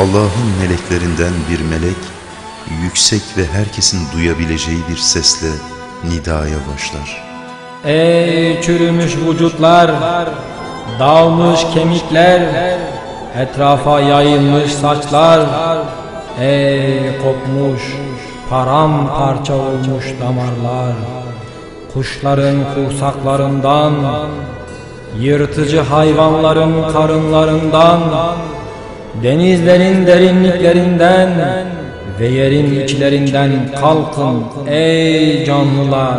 Allah'ın meleklerinden bir melek yüksek ve herkesin duyabileceği bir sesle nidaya başlar. Ey çürümüş vücutlar, dağılmış kemikler, etrafa yayılmış saçlar, ey kopmuş, paramparça olmuş damarlar, kuşların kursaklarından, yırtıcı hayvanların karınlarından, denizlerin derinliklerinden ve yerin içlerinden kalkın ey canlılar.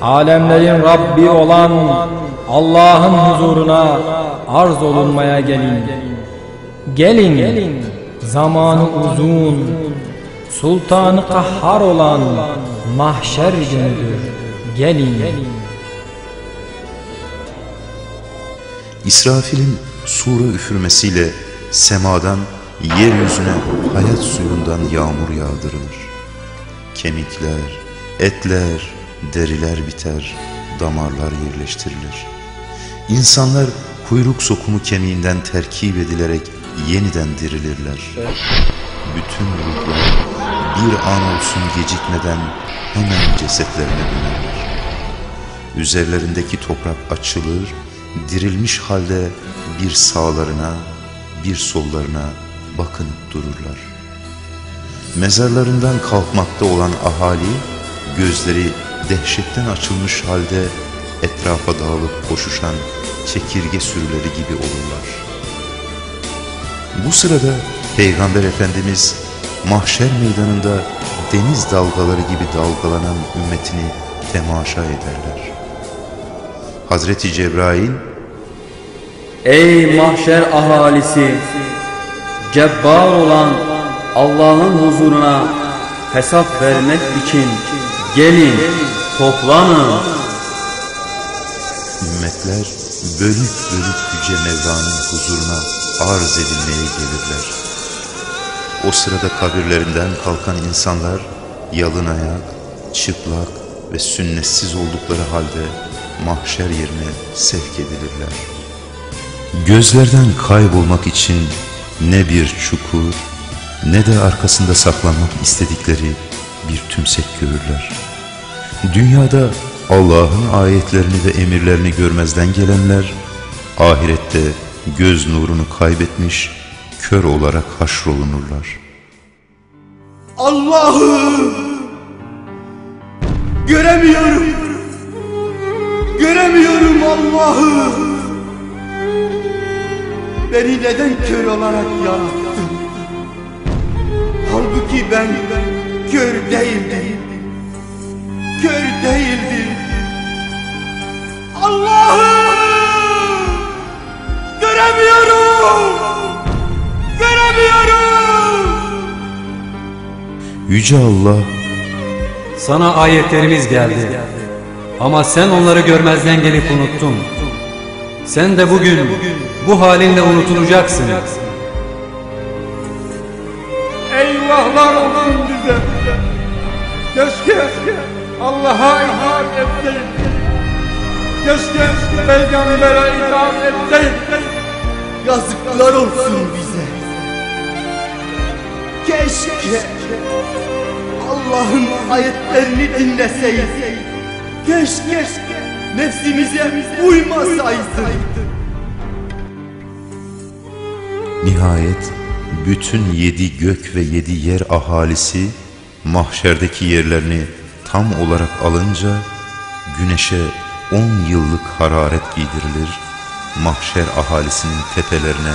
Alemlerin Rabbi olan Allah'ın huzuruna arz olunmaya gelin. Gelin, zamanı uzun, sultanı kahhar olan mahşer günüdür. Gelin. İsrafil'in sura üfürmesiyle semadan yeryüzüne hayat suyundan yağmur yağdırılır. Kemikler, etler, deriler biter, damarlar yerleştirilir. İnsanlar kuyruk sokumu kemiğinden terkip edilerek yeniden dirilirler. Bütün ruhlar bir an olsun gecikmeden hemen cesetlerine dönerler. Üzerlerindeki toprak açılır, dirilmiş halde bir sağlarına, bir sollarına bakınıp dururlar. Mezarlarından kalkmakta olan ahali, gözleri dehşetten açılmış halde etrafa dağılıp koşuşan çekirge sürüleri gibi olurlar. Bu sırada Peygamber Efendimiz mahşer meydanında deniz dalgaları gibi dalgalanan ümmetini temaşa ederler. Hazreti Cebrail Ey mahşer ahalisi! Cebbar olan Allah'ın huzuruna hesap vermek için gelin, toplanın. Ümmetler bölük bölük Yüce Mevla'nın huzuruna arz edilmeye gelirler. O sırada kabirlerinden kalkan insanlar yalın ayak, çıplak ve sünnetsiz oldukları halde mahşer yerine sevk edilirler. Gözlerden kaybolmak için ne bir çukur ne de arkasında saklanmak istedikleri bir tümsek görürler. Dünyada Allah'ın ayetlerini ve emirlerini görmezden gelenler ahirette göz nurunu kaybetmiş kör olarak haşrolunurlar. Allah'ım göremiyorum göremiyorum Allah'ım beni neden kör olarak yarattın? Halbuki ben kör değildim. Kör değildim. Allah'ım! Göremiyorum! Göremiyorum! Yüce Allah Sana ayetlerimiz geldi. Ama sen onları görmezden gelip unuttun. Sen de bugün bu halinle unutulacaksın. Eyvahlar olsun bize. Keşke Allah'a itaat etseydik. Keşke Peygamber'e itaat etseydik. Yazıklar olsun bize. Keşke Allah'ın ayetlerini dinleseydik. Keşke nefsimize uymasaydık. Nihayet bütün yedi gök ve yedi yer ahalisi mahşerdeki yerlerini tam olarak alınca güneşe on yıllık hararet giydirilir, mahşer ahalisinin tepelerine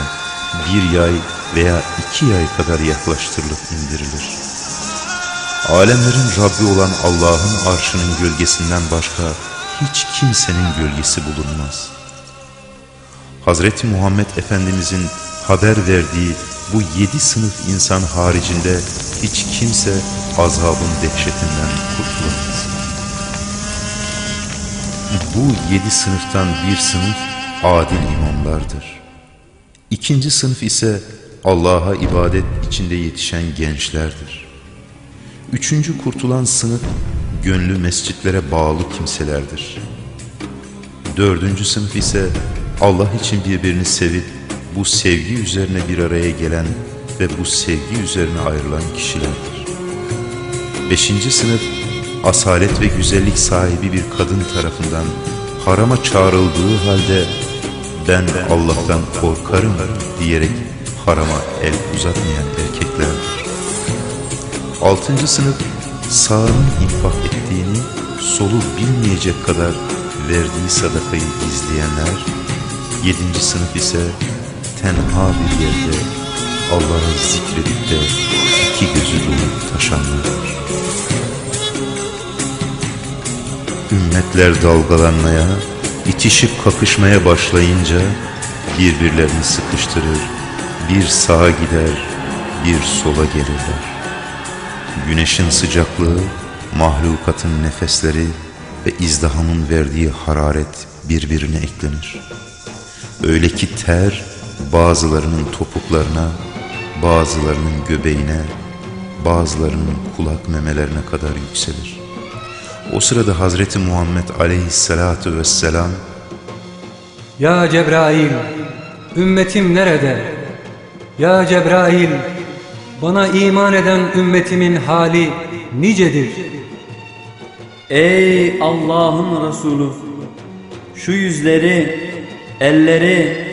bir yay veya iki yay kadar yaklaştırılıp indirilir. Alemlerin Rabbi olan Allah'ın arşının gölgesinden başka hiç kimsenin gölgesi bulunmaz. Hazreti Muhammed Efendimizin haber verdiği bu yedi sınıf insan haricinde hiç kimse azabın dehşetinden kurtulamaz. Bu yedi sınıftan bir sınıf adil imamlardır. İkinci sınıf ise Allah'a ibadet içinde yetişen gençlerdir. Üçüncü kurtulan sınıf gönlü mescitlere bağlı kimselerdir. Dördüncü sınıf ise Allah için birbirini sevip bu sevgi üzerine bir araya gelen ve bu sevgi üzerine ayrılan kişilerdir. Beşinci sınıf asalet ve güzellik sahibi bir kadın tarafından harama çağrıldığı halde ben Allah'tan korkarım diyerek harama el uzatmayan erkeklerdir. Altıncı sınıf sağının infak ettiğini solu bilmeyecek kadar verdiği sadakayı gizleyenler, yedinci sınıf ise tenha bir yerde Allah'ı zikredip de iki gözü dolup taşanlardır. Ümmetler dalgalanmaya, itişip kakışmaya başlayınca birbirlerini sıkıştırır, bir sağa gider, bir sola gelirler. Güneşin sıcaklığı, mahlukatın nefesleri ve izdihamın verdiği hararet birbirine eklenir. Öyle ki ter bazılarının topuklarına, bazılarının göbeğine, bazılarının kulak memelerine kadar yükselir. O sırada Hazreti Muhammed aleyhissalatu vesselam Ya Cebrail, ümmetim nerede? Ya Cebrail, bana iman eden ümmetimin hali nicedir? Ey Allah'ın Resulü şu yüzleri, elleri,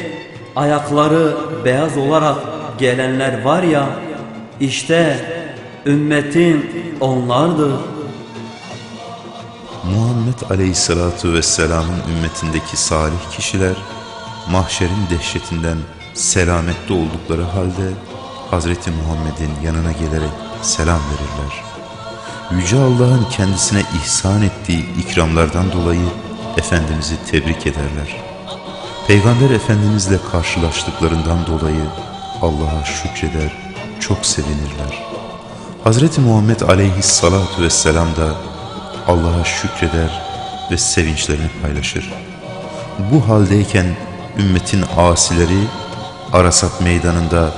ayakları beyaz olarak gelenler var ya işte ümmetin onlardır. Muhammed Aleyhisselatu Vesselam'ın ümmetindeki salih kişiler mahşerin dehşetinden selamette oldukları halde Hazreti Muhammed'in yanına gelerek selam verirler. Yüce Allah'ın kendisine ihsan ettiği ikramlardan dolayı Efendimiz'i tebrik ederler. Peygamber Efendimizle karşılaştıklarından dolayı Allah'a şükreder, çok sevinirler. Hazreti Muhammed Aleyhissalatu Vesselam da Allah'a şükreder ve sevinçlerini paylaşır. Bu haldeyken ümmetin asileri Arasat meydanında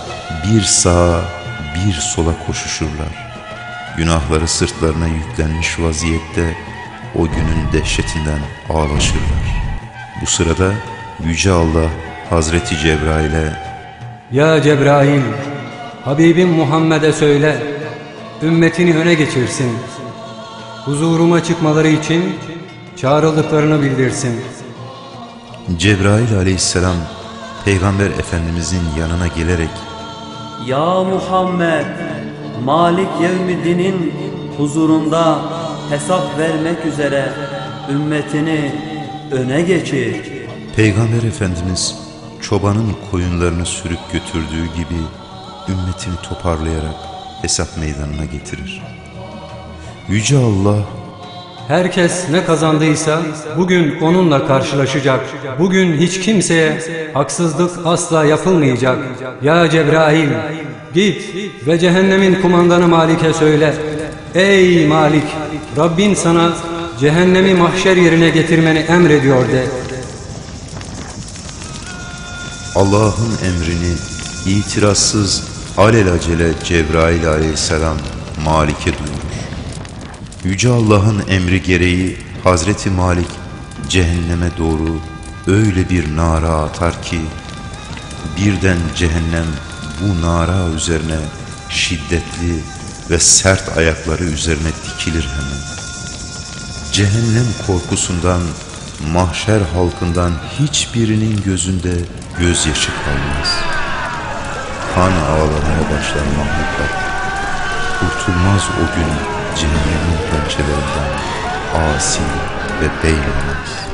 bir sağa bir sola koşuşurlar. Günahları sırtlarına yüklenmiş vaziyette o günün dehşetinden ağlaşırlar. Bu sırada Yüce Allah Hazreti Cebrail'e Ya Cebrail, Habibim Muhammed'e söyle, ümmetini öne geçirsin. Huzuruma çıkmaları için çağrıldıklarını bildirsin. Cebrail aleyhisselam Peygamber Efendimizin yanına gelerek Ya Muhammed Malik Yevmiddin'in huzurunda hesap vermek üzere ümmetini öne geçir. Peygamber Efendimiz çobanın koyunlarını sürüp götürdüğü gibi ümmetini toparlayarak hesap meydanına getirir. Yüce Allah Herkes ne kazandıysa bugün onunla karşılaşacak. Bugün hiç kimseye haksızlık asla yapılmayacak. Ya Cebrail git ve cehennemin kumandanı Malik'e söyle. Ey Malik Rabbin sana cehennemi mahşer yerine getirmeni emrediyor de. Allah'ın emrini itirazsız alelacele Cebrail aleyhisselam Malik'e duyurur. Yüce Allah'ın emri gereği Hazreti Malik cehenneme doğru öyle bir nara atar ki birden cehennem bu nara üzerine şiddetli ve sert ayakları üzerine dikilir hemen. Cehennem korkusundan mahşer halkından hiçbirinin gözünde gözyaşı kalmaz. Kan ağlamaya başlar mahluklar. Kurtulmaz o gün cehennemin pençelerinden asi ve beylemez.